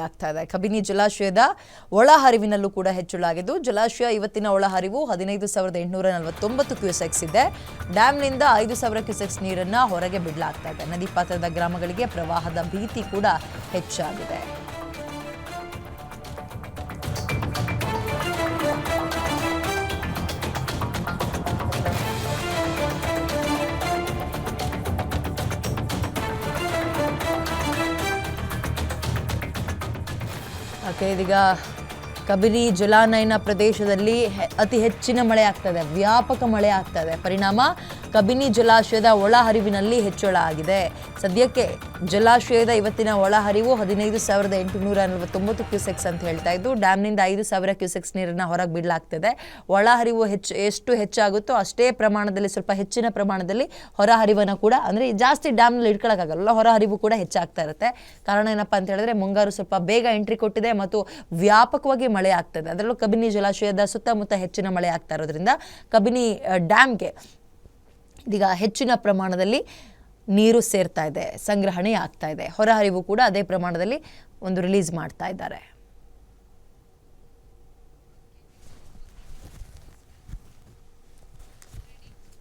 ಆಗ್ತಾ ಇದೆ. ಕಬಿನಿ ಜಲಾಶಯದ ಒಳಹರಿವಿನಲ್ಲೂ ಕೂಡ ಹೆಚ್ಚಳಾಗಿದ್ದು, ಜಲಾಶಯ ಇವತ್ತಿನ ಒಳಹರಿವು ಹದಿನೈದು ಸಾವಿರದ ಎಂಟುನೂರ ನಲವತ್ತೊಂಬತ್ತು ಕ್ಯೂಸೆಕ್ಸ್ ಇದೆ. ಡ್ಯಾಂನಿಂದ ಐದು ಸಾವಿರ ಕ್ಯೂಸೆಕ್ಸ್ ನೀರನ್ನ ಹೊರಗೆ ಬಿಡಲಾಗ್ತಾ ಇದೆ. ನದಿ ಪಾತ್ರದ ಗ್ರಾಮಗಳಿಗೆ ಪ್ರವಾಹದ ಭೀತಿ ಕೂಡ ಹೆಚ್ಚಾಗಿದೆ. ಓಕೆ ಇದೀಗ ಕಬಿನಿ ಜಲಾನಯನ ಪ್ರದೇಶದಲ್ಲಿ ಅತಿ ಹೆಚ್ಚಿನ ಮಳೆ ಆಗ್ತದೆ, ವ್ಯಾಪಕ ಮಳೆ ಆಗ್ತದೆ. ಪರಿಣಾಮ ಕಬಿನಿ ಜಲಾಶಯದ ಒಳಹರಿವಿನಲ್ಲಿ ಹೆಚ್ಚಳ ಆಗಿದೆ. ಸದ್ಯಕ್ಕೆ ಜಲಾಶಯದ ಇವತ್ತಿನ ಒಳಹರಿವು ಹದಿನೈದು ಸಾವಿರದ ಎಂಟುನೂರ ನಲವತ್ತೊಂಬತ್ತು ಕ್ಯೂಸೆಕ್ಸ್ ಅಂತ ಹೇಳ್ತಾ ಇದ್ದು, ಡ್ಯಾಮ್ನಿಂದ ಐದು ಸಾವಿರ ಕ್ಯೂಸೆಕ್ಸ್ ನೀರನ್ನು ಹೊರಗೆ ಬಿಡಲಾಗ್ತದೆ. ಒಳಹರಿವು ಹೆಚ್ಚು, ಎಷ್ಟು ಹೆಚ್ಚಾಗುತ್ತೋ ಅಷ್ಟೇ ಪ್ರಮಾಣದಲ್ಲಿ, ಸ್ವಲ್ಪ ಹೆಚ್ಚಿನ ಪ್ರಮಾಣದಲ್ಲಿ ಹೊರಹರಿವನ್ನು ಕೂಡ, ಅಂದರೆ ಜಾಸ್ತಿ ಡ್ಯಾಮ್ನಲ್ಲಿ ಇಟ್ಕೊಳ್ಳೋಕ್ಕಾಗಲ್ಲ ಹೊರಹರಿವು ಕೂಡ ಹೆಚ್ಚಾಗ್ತಾ ಇರುತ್ತೆ. ಕಾರಣ ಏನಪ್ಪ ಅಂತ ಹೇಳಿದ್ರೆ, ಮುಂಗಾರು ಸ್ವಲ್ಪ ಬೇಗ ಎಂಟ್ರಿ ಕೊಟ್ಟಿದೆ ಮತ್ತು ವ್ಯಾಪಕವಾಗಿ ಮಳೆ ಆಗ್ತದೆ. ಅದರಲ್ಲೂ ಕಬಿನಿ ಜಲಾಶಯದ ಸುತ್ತಮುತ್ತ ಹೆಚ್ಚಿನ ಮಳೆ ಆಗ್ತಾ ಇರೋದ್ರಿಂದ ಕಬಿನಿ ಡ್ಯಾಮ್ಗೆ ಇದೀಗ ಹೆಚ್ಚಿನ ಪ್ರಮಾಣದಲ್ಲಿ ನೀರು ಸೇರ್ತಾ ಇದೆ, ಸಂಗ್ರಹಣೆ ಆಗ್ತಾ ಇದೆ. ಹೊರಹರಿವು ಕೂಡ ಅದೇ ಪ್ರಮಾಣದಲ್ಲಿ ಒಂದು ರಿಲೀಸ್ ಮಾಡ್ತಾ ಇದ್ದಾರೆ.